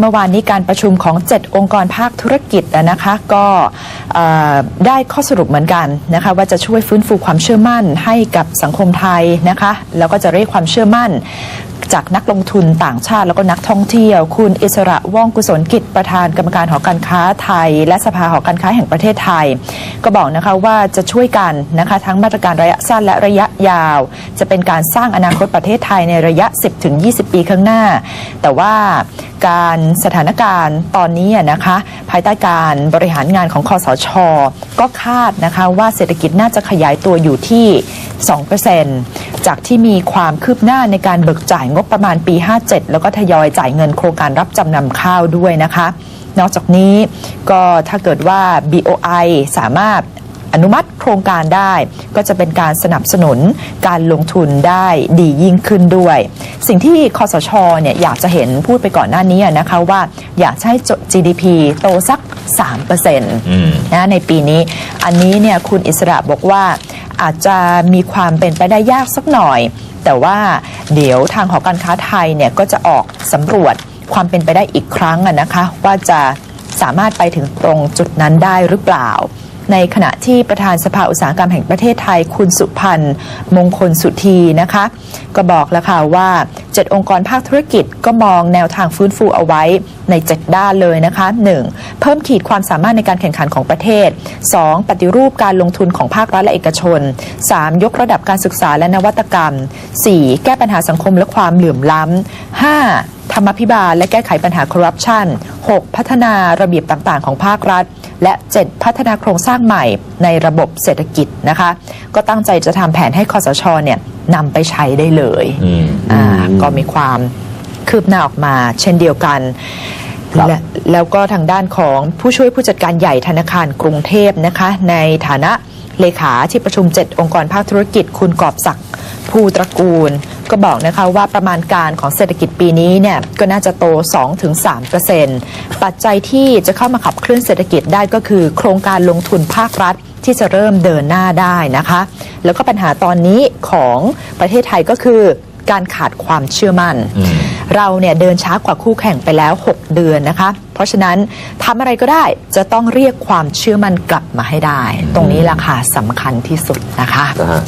เมื่อวานนี้การประชุมของ 7 องค์กรภาคธุรกิจนะคะก็ได้ข้อสรุปเหมือนกันนะคะว่าจะช่วยฟื้นฟูความเชื่อมั่นให้กับสังคมไทยนะคะแล้วก็จะเรียกความเชื่อมั่น จากนักลงทุนต่างชาติแล้วก็นักท่องเที่ยว คุณอิสระว่องกุศลกิจประธานกรรมการหอการค้าไทย และสภาหอการค้าแห่งประเทศไทย ก็บอกนะคะว่าจะช่วยกันนะคะทั้งมาตรการระยะสั้นและระยะยาว จะเป็นการสร้างอนาคตประเทศไทยในระยะ 10-20 ปีข้างหน้า แต่ว่าการสถานการณ์ตอนนี้นะคะ ภายใต้การบริหารงานของคอสช ก็คาดนะคะว่าเศรษฐกิจน่าจะขยายตัวอยู่ที่ 2% จากที่มีความคืบหน้าในการเบิกจ่ายงบประมาณปี 57 แล้วก็ทยอยจ่ายเงินโครงการรับจำนำข้าวด้วยนะคะ นอกจากนี้ก็ถ้าเกิดว่า BOI สามารถอนุมัติโครงการได้ก็จะเป็นการสนับสนุนการลงทุนได้ดียิ่งขึ้นด้วย สิ่งที่คอสชเนี่ยอยากจะเห็นพูดไปก่อนหน้านี้อะนะคะว่าอยากจะให้ GDP โตสัก 3%นะในปีนี้ อันนี้เนี่ยคุณอิสระบอกว่า อาจจะมีความเป็นไปได้ยากสักหน่อย แต่ว่าเดี๋ยวทางหอการค้าไทยเนี่ยก็จะออกสำรวจความเป็นไปได้อีกครั้งนะคะ ว่าจะสามารถไปถึงตรงจุดนั้นได้หรือเปล่า ในขณะที่ประธานสภาอุตสาหกรรมแห่งประเทศไทย คุณสุพันธ์มงคลสุธีนะคะ ก็บอกแล้วค่ะว่า 7 องค์กรภาคธุรกิจก็มองแนวทางฟื้นฟูเอาไว้ใน 7 ด้านเลยนะคะ 1. เพิ่มขีดความสามารถในการแข่งขันของประเทศ 2. ปฏิรูปการลงทุนของภาครัฐและเอกชน 3. ยกระดับการศึกษาและนวัตกรรม 4. แก้ปัญหาสังคมและความเหลื่อมล้ำ 5. ธรรมพิบาลและแก้ไขปัญหาคอร์รัปชัน 6. พัฒนาระเบียบต่างๆ ของภาครัฐ และ 7. พัฒนาโครงสร้างใหม่ในระบบเศรษฐกิจนะคะ ก็ตั้งใจจะทำแผนให้คอสชเนี่ยนำไปใช้ได้เลยอ่าก็มีความคืบหน้าออกมาเช่นเดียวกันครับและแล้วก็ทางด้านของผู้ช่วยผู้จัดการใหญ่ธนาคารกรุงเทพนะคะ ในฐานะเลขาที่ประชุม 7 องค์กรภาคธุรกิจคุณกอบศักดิ์ภูตระกูล ก็บอกนะคะว่าประมาณการของเศรษฐกิจปีนี้เนี่ยก็น่าจะโต 2-3%ปัจจัยที่จะเข้ามาขับเคลื่อนเศรษฐกิจได้ก็คือ โครงการลงทุนภาครัฐที่จะเริ่มเดินหน้าได้นะคะ แล้วก็ปัญหาตอนนี้ของประเทศไทยก็คือการขาดความเชื่อมั่น เราเนี่ยเดินช้ากว่าคู่แข่งไปแล้ว 6 เดือนนะคะ เพราะฉะนั้นทำอะไรก็ได้จะต้องเรียกความเชื่อมั่นกลับมาให้ได้ ตรงนี้ราคาสำคัญที่สุดนะคะนะฮะ